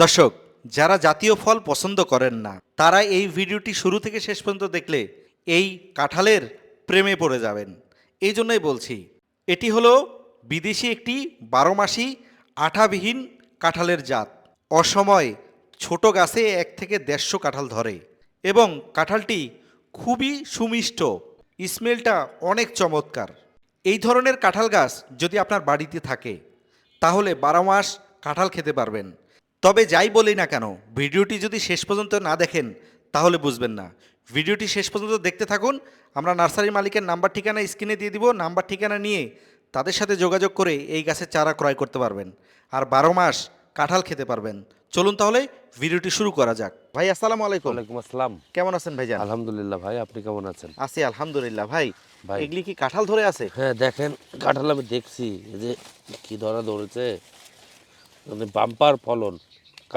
দর্শক, যারা জাতীয় ফল পছন্দ করেন না, তারা এই ভিডিওটি শুরু থেকে শেষ পর্যন্ত দেখলে এই কাঁঠালের প্রেমে পড়ে যাবেন। এই জন্যই বলছি, এটি হলো বিদেশি একটি বারোমাসি আঠাবিহীন কাঁঠালের জাত। অসময় ছোট গাছে এক থেকে দেড়শো কাঁঠাল ধরে এবং কাঁঠালটি খুবই সুমিষ্ট, স্মেলটা অনেক চমৎকার। এই ধরনের কাঁঠাল গাছ যদি আপনার বাড়িতে থাকে, তাহলে বারো মাস কাঁঠাল খেতে পারবেন। তবে যাই বলি না কেন ভিডিওটি যদি শেষ পর্যন্ত না দেখেন তাহলে বুঝবেন না। ভিডিওটি শেষ পর্যন্ত দেখতে থাকুন আমরা নার্সারির মালিকের নাম্বার ঠিকানা স্ক্রিনে দিয়ে দিব নাম্বার ঠিকানা নিয়ে তাদের সাথে যোগাযোগ করে এই গাছের চারা ক্রয় করতে পারবেন। আর বারো মাস কাঁঠাল খেতে পারবেন। চলুন তাহলে ভিডিওটি শুরু করা যাক। ভাই আসসালামু আলাইকুম। ওয়ালাইকুম আসসালাম। কেমন আছেন ভাইজান? আলহামদুলিল্লাহ ভাই আপনি কেমন আছেন? আছি আলহামদুলিল্লাহ। ভাই ভাই। এগুলি কি কাঁঠাল ধরে আছে? হ্যাঁ দেখেন কাঁঠাল আমি দেখছি এই যে কি ধরা ধরেছে? মানে বাম্পার ফলন।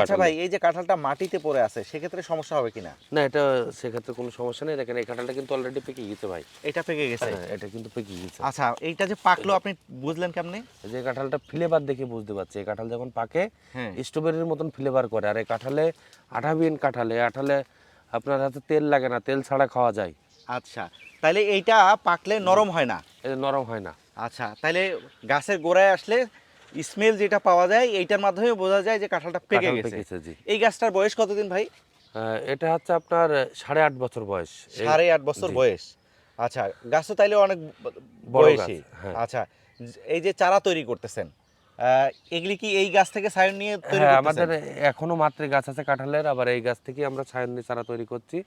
আচ্ছা ভাই এই যে কাঁঠালটা মাটিতে পড়ে আছে সেক্ষেত্রে সমস্যা হবে কিনা? না এটা সেক্ষেত্রে কোনো সমস্যা নেই। দেখেন এই কাঁঠালটা কিন্তু অলরেডি পেকে গেছে ভাই। এটা পেকে গেছে? হ্যাঁ এটা কিন্তু পেকে গেছে। আচ্ছা এইটা যে পাকলো আপনি বুঝলেন কেমনে? যে কাঁঠালটা ফ্লেভার দেখে বুঝতে পারছি। এই কাঁঠাল যখন পাকে হ্যাঁ। স্ট্রবেরির মতন ফ্লেভার করে। আর এই কাঁঠালে আঠাবিহীন কাঁঠালে আঠালে আপনার হাতে তেল লাগে না তেল ছাড়া খাওয়া যায়। আচ্ছা তাইলে এইটা পাকলে নরম হয় না? নরম হয় না। আচ্ছা তাইলে গাছের গোড়ায় আসলে স্মেল যেটা পাওয়া যায় এইটার মাধ্যমে বোঝা যায় যে কাঁঠালটা পেকে গেছে। এই গাছটার বয়স কতদিন ভাই? এটা হচ্ছে আপনার সাড়ে আট বছর বয়স। সাড়ে আট বছর বয়স। আচ্ছা গাছ তো তাইলে অনেক বয়সী। হ্যাঁ। আচ্ছা এই যে চারা তৈরি করতেছেন এগুলি কি এই গাছ থেকে সায়ন নিয়ে তৈরি হ্যাঁ করতেছেন? আমাদের এখনও মাত্র গাছ আছে কাঁঠালের আবার এই গাছ থেকে আমরা ছায়নি চারা তৈরি করছি।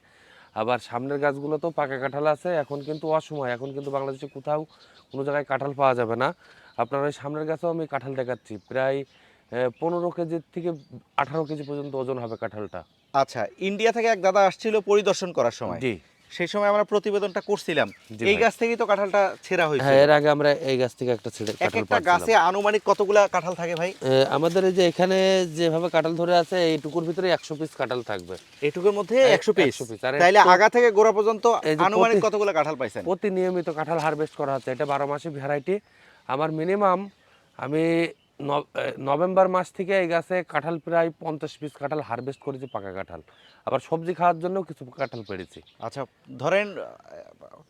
আবার সামনের গাছগুলো তো পাকা কাঁঠাল আছে এখন কিন্তু অসময় এখন কিন্তু বাংলাদেশে কোথাও কোনো জায়গায় কাঁঠাল পাওয়া যাবে না। আপনার ওই সামনের গাছেও আমি কাঁঠাল দেখাচ্ছি। প্রায় পনেরো কেজির থেকে আঠারো কেজি পর্যন্ত ওজন হবে কাঁঠালটা। আচ্ছা ইন্ডিয়া থেকে এক দাদা আসছিল পরিদর্শন করার সময়। জি। সেই সময় আমরা প্রতিবেদনটা করছিলাম। এই গাছ থেকেই তো কাঁঠালটা ছেঁড়া হয়েছে হ্যাঁ এর আগে আমরা এই গাছ থেকে একটা ছেড়ে কাঁঠাল একটা গাছে আনুমানিক কতগুলা কাঁঠাল থাকে ভাই? আমাদের এই যে এখানে যেভাবে কাঁঠাল ধরে আছে এইটুকুর ভিতরে একশো পিস কাঁঠাল থাকবে। এটুকুর মধ্যে এ- একশো পিস? 100 piece, আর তাইলে আগা থেকে গোড়া পর্যন্ত আনুমানিক কতগুলা কাঁঠাল পাইছেন? প্রতি নিয়মিত কাঁঠাল হারভেস্ট করা হচ্ছে। এটা বারো মাসে ভ্যারাইটি আমার মিনিমাম আমি নভেম্বর মাস থেকে এই গাছে কাঁঠাল প্রায় পঞ্চাশ পিস কাঁঠাল হারভেস্ট করেছি পাকা কাঁঠাল। আবার সবজি খাওয়ার জন্য কিছু কাঁঠাল পেরেছি আচ্ছা ধরেন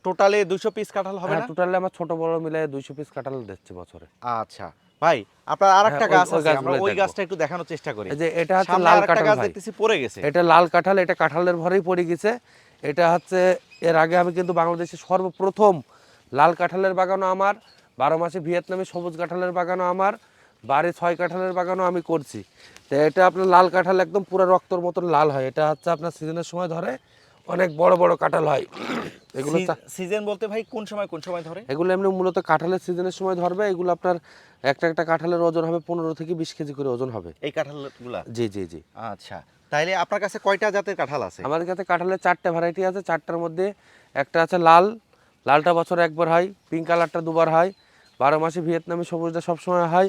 টোটালে দুশো পিস কাঁঠাল হবে হ্যাঁ না? টোটালি আমার ছোট বড় মিলে দুইশো পিস কাঁঠাল দিচ্ছে বছরে। আচ্ছা ভাই আপনার আরেকটা হ্যাঁ, গাছ আছে আমরা ওই গাছটা একটু দেখানোর চেষ্টা করি। যে এটা হচ্ছে লাল কাঁঠাল গাছ দেখতেছি পড়ে গেছে। এটা লাল কাঁঠাল এটা কাঁঠালের ভরেই পড়ে গেছে। এটা হচ্ছে এর আগে আমি কিন্তু বাংলাদেশে সর্বপ্রথম লাল কাঁঠালের বাগানও আমার। বারো মাসে ভিয়েতনামে সবুজ কাঁঠালের বাগানও আমার বাড়ি ছয় কাঁঠালের বাগানও আমি করছি। তো এটা আপনার লাল কাঁঠাল একদম পুরো রক্তর মতন লাল হয়। এটা হচ্ছে আপনার সিজনের সময় ধরে অনেক বড় বড় কাঁঠাল হয়। এগুলো সিজন বলতে ভাই কোন সময় কোন সময় ধরে? এগুলো এমনি মূলত কাঁঠালের সিজনের সময় ধরবে। এগুলো আপনার একটা একটা কাঁঠালের ওজন হবে পনেরো থেকে বিশ কেজি করে ওজন হবে। এই কাঁঠালগুলা? জি জি জি। আচ্ছা। তাইলে আপনার কাছে কয়টা জাতের কাঁঠাল আছে? আমাদের কাছে কাঁঠালের চারটে ভ্যারাইটি আছে। চারটার মধ্যে একটা আছে লাল। লালটা বছরে একবার হয় পিঙ্ক কালারটা দুবার হয়। বারো মাসে ভিয়েতনামি সবুজটা সবসময় হয়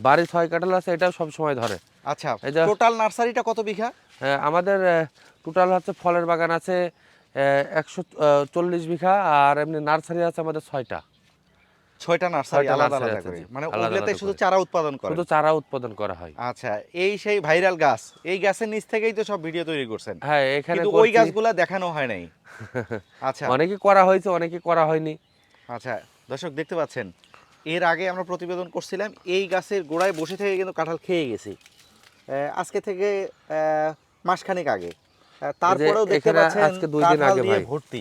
বাড়ি ছয় কাঁঠাল আছে এটাও সবসময় ধরে। আচ্ছা টোটাল নার্সারিটা কত বিঘা? আমাদের টোটাল হচ্ছে ফলের বাগান আছে একশো চল্লিশ বিঘা আর এমনি নার্সারি আছে আমাদের ছয়টা। ছয়টা নার্সারি আলাদা আলাদা করে। মানে ওগুলোতে শুধু চারা উৎপাদন করে শুধু চারা উৎপাদন করা হয়। আচ্ছা এই সেই ভাইরাল গাছ এই গাছের নিচ থেকেই তো সব ভিডিও তৈরি করছেন। হ্যাঁ এখানে কিন্তু ওই গাছগুলা দেখানো হয় নাই। আচ্ছা। অনেকে করা হয়েছে অনেকে করা হয়নি। আচ্ছা দর্শক দেখতে পাচ্ছেন এর আগে আমরা প্রতিবেদন করছিলাম এই গাছের গোড়ায় বসে থেকে কিন্তু কাঁঠাল খেয়ে গেছি। আজকে থেকে মাসখানেক আগে। তারপরেও দেখতে পাচ্ছেন আজকে দুই দিন আগে ভাই। ভর্তি।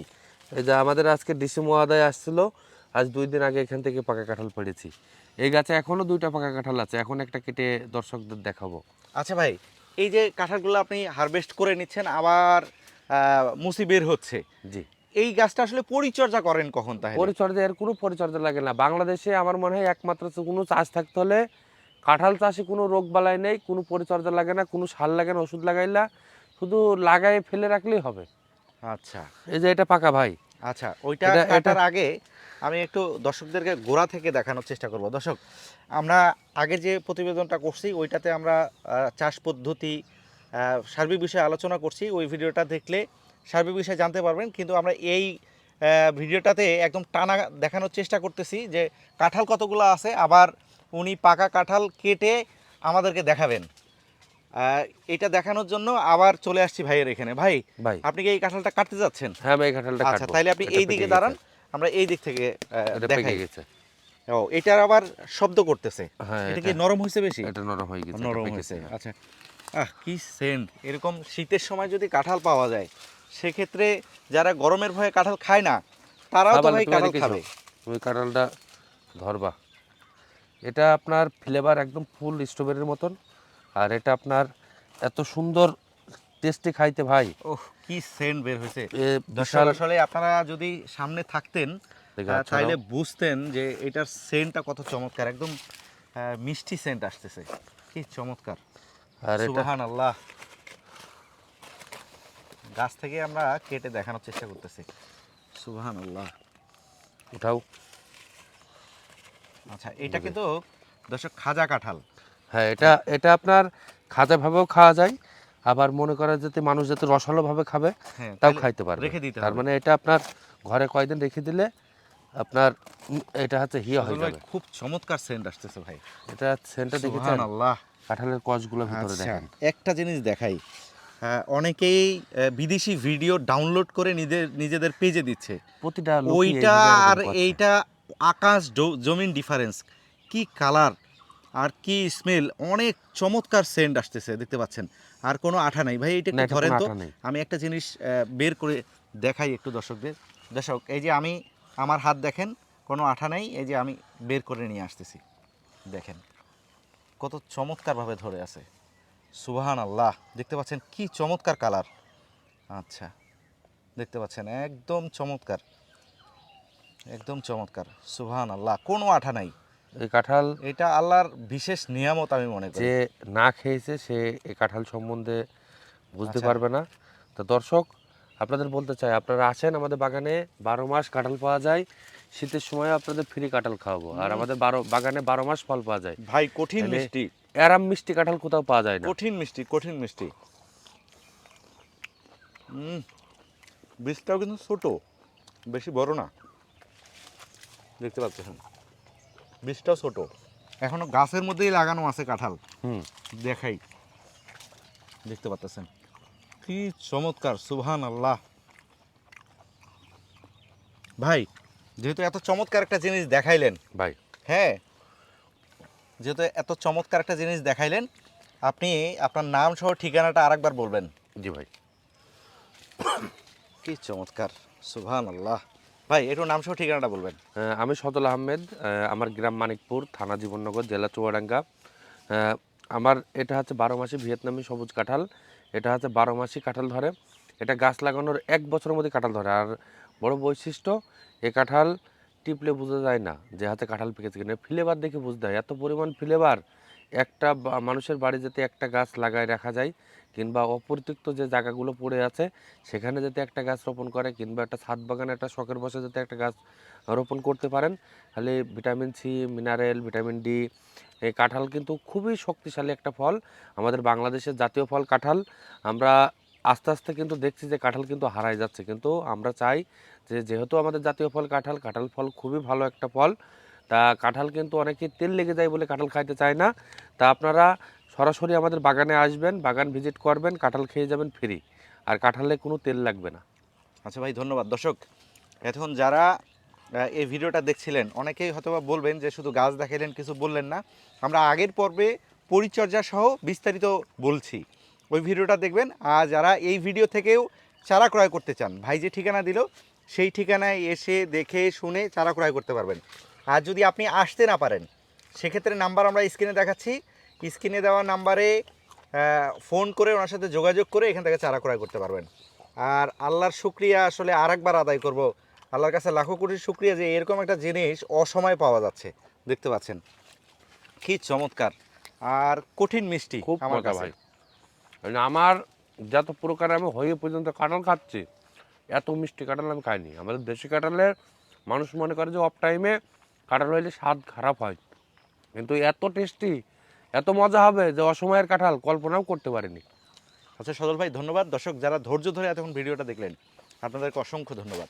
এই যে আমাদের আজকে ডিসি আদায় আসছিল আজ দুই দিন আগে এখান থেকে পাকা কাঁঠাল পেড়েছি। এই গাছে এখনও দুইটা পাকা কাঁঠাল আছে এখন একটা কেটে দর্শকদের দেখাবো। আচ্ছা ভাই এই যে কাঁঠালগুলো আপনি হারভেস্ট করে নিচ্ছেন আবার মুসি বের হচ্ছে। জি। এই গাছটা আসলে পরিচর্যা করেন কখন তাহলে? পরিচর্যা এর কোনো পরিচর্যা লাগে না। বাংলাদেশে আমার মনে হয় একমাত্র কোনো চাষ থাকতে হলে কাঁঠাল চাষে কোনো রোগ বালাই নেই কোনো পরিচর্যা লাগে না কোনো সার লাগে না ওষুধ লাগাইলা শুধু লাগাই ফেলে রাখলেই হবে। আচ্ছা। এই যে এটা পাকা ভাই। আচ্ছা ওইটা এটা- কাটার আগে আমি একটু দর্শকদেরকে গোড়া থেকে দেখানোর চেষ্টা করব। দর্শক আমরা আগে যে প্রতিবেদনটা করছি ওইটাতে আমরা চাষ পদ্ধতি সার্বিক বিষয়ে আলোচনা করছি। ওই ভিডিওটা দেখলে সার্বিক বিষয়ে জানতে পারবেন কিন্তু আমরা এই ভিডিওটাতে একদম টানা দেখানোর চেষ্টা করতেছি যে কাঁঠাল কতগুলো আছে আবার উনি পাকা কাঁঠাল কেটে আমাদেরকে দেখাবেন। এটা দেখানোর জন্য আবার চলে আসছি ভাইয়ের এখানে। ভাই ভাই। আপনি কি এই কাঁঠালটা কাটতে যাচ্ছেন? হ্যাঁ এই কাঁঠালটা আচ্ছা তাহলে আপনি এই দিকে দাঁড়ান আমরা এই দিক থেকে দেখাই। গেছে। ও এটার আবার শব্দ করতেছে। হ্যাঁ এটা কি নরম হয়েছে বেশি? এটা নরম হয়ে গেছে নরম হয়েছে আচ্ছা। আহ কি সেন্ট। এরকম শীতের সময় যদি কাঁঠাল পাওয়া যায় সেক্ষেত্রে যারা গরমের ভয়ে কাঁঠাল খায় না তারাও তো ভাই কাঁঠাল খাবে। তুমি কাঁঠালটা ধরবা। এটা আপনার ফ্লেভার একদম ফুল স্ট্রবেরির মতন। আর এটা আপনার এত সুন্দর টেস্টি খাইতে ভাই। ওহ কি সেন্ট বের হয়েছে। বিশাল আসলে আপনারা যদি সামনে থাকতেন তাইলে বুঝতেন যে এটার সেন্টটা কত চমৎকার। একদম মিষ্টি সেন্ট আসতেছে। কি চমৎকার। আর এটা আল্লাহ গাছ থেকে আমরা কেটে দেখানোর চেষ্টা করতেছি। সুবাহান আল্লাহ উঠাও। আচ্ছা এটা কিন্তু দর্শক খাজা কাঁঠাল। হ্যাঁ এটা এটা আপনার খাজা ভাবেও খাওয়া যায় আবার মনে করা যাতে মানুষ যাতে রসালো ভাবে খাবে হ্যাঁ তাও খাইতে পারবে। রেখে দিতে তার মানে এটা আপনার ঘরে কয়দিন রেখে দিলে আপনার এটা হচ্ছে হিয়া হয়ে যাবে। খুব চমৎকার সেন্ট আসতেছে ভাই। এটা সেন্টটা দেখেছেন? আল্লাহ কাঁঠালের কষগুলো ভিতরে আচ্ছা দেখেন। একটা জিনিস দেখাই। অনেকেই বিদেশি ভিডিও ডাউনলোড করে নিজের নিজেদের পেজে দিচ্ছে। প্রতিটা ওইটা আর এইটা আকাশ জমিন ডিফারেন্স কি কালার আর কি স্মেল অনেক চমৎকার সেন্ট আসতেছে দেখতে পাচ্ছেন। আর কোনো আঠা নাই। ভাই এটা ধরেন তো আমি একটা জিনিস বের করে দেখাই একটু দর্শকদের। দর্শক এই যে আমি আমার হাত দেখেন কোনো আঠা নেই এই যে আমি বের করে নিয়ে আসতেছি। দেখেন কত চমৎকারভাবে ধরে আছে। সুবাহান আল্লাহ দেখতে পাচ্ছেন কি চমৎকার কালার। আচ্ছা দেখতে পাচ্ছেন একদম চমৎকার। একদম চমৎকার সুবহান আল্লাহ কোনো আঠা নাই। এই কাঁঠাল এটা আল্লাহর বিশেষ নিয়ামত আমি মনে করি। যে না খেয়েছে সে এই কাঁঠাল সম্বন্ধে বুঝতে আচ্ছা। পারবে না। তো দর্শক আপনাদের বলতে চাই আপনারা আসেন আমাদের বাগানে বারো মাস কাঁঠাল পাওয়া যায় শীতের সময় আপনাদের ফ্রি কাঁঠাল খাওয়াবো। আর আমাদের বারো বাগানে বারো মাস ফল পাওয়া যায়। ভাই কঠিন মিষ্টি। এরাম মিষ্টি কাঁঠাল কোথাও পাওয়া যায় না। কঠিন মিষ্টি কঠিন মিষ্টি। হুম বীজটাও কিন্তু ছোট বেশি বড় না। দেখতে পাচ্ছেন? বীজটাও ছোট। এখনও গাছের মধ্যেই লাগানো আছে কাঁঠাল। হুম। দেখাই। দেখতে পাচ্ছেন? কি চমৎকার সুবহান আল্লাহ ভাই যেহেতু এত চমৎকার একটা জিনিস দেখাইলেন। ভাই। হ্যাঁ যেহেতু এত চমৎকার একটা জিনিস দেখাইলেন আপনি আপনার নাম সহ ঠিকানাটা আরেকবার বলবেন। জি ভাই। কি চমৎকার সুবহান আল্লাহ ভাই একটু নাম সহ ঠিকানাটা বলবেন। আমি সদল আহমেদ আমার গ্রাম মানিকপুর থানা জীবননগর জেলা চুয়াডাঙ্গা। আমার এটা হচ্ছে বারো মাসি ভিয়েতনামি সবুজ কাঁঠাল। এটা হচ্ছে বারো মাসি কাঁঠাল ধরে। এটা গাছ লাগানোর এক বছরের মধ্যে কাঁঠাল ধরে। আর বড় বৈশিষ্ট্য এ কাঁঠাল টিপলে বোঝা যায় না যে হাতে কাঁঠাল পেকেছে কিনা। ফ্লেভার দেখে বুঝতে হয়। এত পরিমাণ ফ্লেভার, একটা মানুষের বাড়ি যাতে একটা গাছ লাগায় রাখা যায় কিংবা অপরিত্যক্ত যে জায়গাগুলো পড়ে আছে, সেখানে যাতে একটা গাছ রোপণ করে কিংবা একটা ছাদ বাগানে একটা শখের বসে যাতে একটা গাছ রোপণ করতে পারেন। তাহলে vitamin C, mineral, vitamin D, এই কাঁঠাল কিন্তু খুবই শক্তিশালী একটা ফল। আমাদের বাংলাদেশের জাতীয় ফল কাঁঠাল। আমরা আস্তে আস্তে কিন্তু দেখছি যে কাঁঠাল কিন্তু হারাই যাচ্ছে। কিন্তু আমরা চাই যে যেহেতু আমাদের জাতীয় ফল কাঁঠাল কাঁঠাল ফল খুবই ভালো একটা ফল। তা কাঁঠাল কিন্তু অনেকে তেল লেগে যায় বলে কাঁঠাল খাইতে চায় না। তা আপনারা সরাসরি আমাদের বাগানে আসবেন, বাগান ভিজিট করবেন, কাঁঠাল খেয়ে যাবেন ফ্রি। আর কাঁঠালে কোনো তেল লাগবে না। আচ্ছা ভাই, ধন্যবাদ। দর্শক, এখন যারা এই ভিডিওটা দেখছিলেন, অনেকেই হয়তোবা বলবেন যে শুধু গাছ দেখাইলেন, কিছু বললেন না। আমরা আগের পর্বে পরিচর্যা সহ বিস্তারিত বলছি। ওই ভিডিওটা দেখবেন। আর যারা এই ভিডিও থেকেও চারা ক্রয় করতে চান ভাই যে ঠিকানা দিল সেই ঠিকানায় এসে দেখে শুনে চারা ক্রয় করতে পারবেন। আর যদি আপনি আসতে না পারেন সেক্ষেত্রে নাম্বার আমরা স্ক্রিনে দেখাচ্ছি। স্ক্রিনে দেওয়া নাম্বারে ফোন করে ওনার সাথে যোগাযোগ করে এখান থেকে চারা ক্রয় করতে পারবেন। আর আল্লাহর শুক্রিয়া আসলে আরেকবার আদায় করব। আল্লাহর কাছে লাখো কোটি শুক্রিয়া যে এরকম একটা জিনিস অসময়ে পাওয়া যাচ্ছে। দেখতে পাচ্ছেন কি চমৎকার। আর কঠিন মিষ্টি আমার কাছে। আমার যত প্রকার আমি হয়ে পর্যন্ত কাঁঠাল খাচ্ছি, এত মিষ্টি কাঁঠাল আমি খাইনি। আমাদের দেশি কাঁঠালের মানুষ মনে করে যে অফ টাইমে কাঁঠাল হইলে স্বাদ খারাপ হয়। কিন্তু এত টেস্টি এত মজা হবে যে অসময়ের কাঁঠাল কল্পনাও করতে পারিনি। আচ্ছা সদল ভাই, ধন্যবাদ। দর্শক, যারা ধৈর্য ধরে এতক্ষণ ভিডিওটা দেখলেন, আপনাদেরকে অসংখ্য ধন্যবাদ।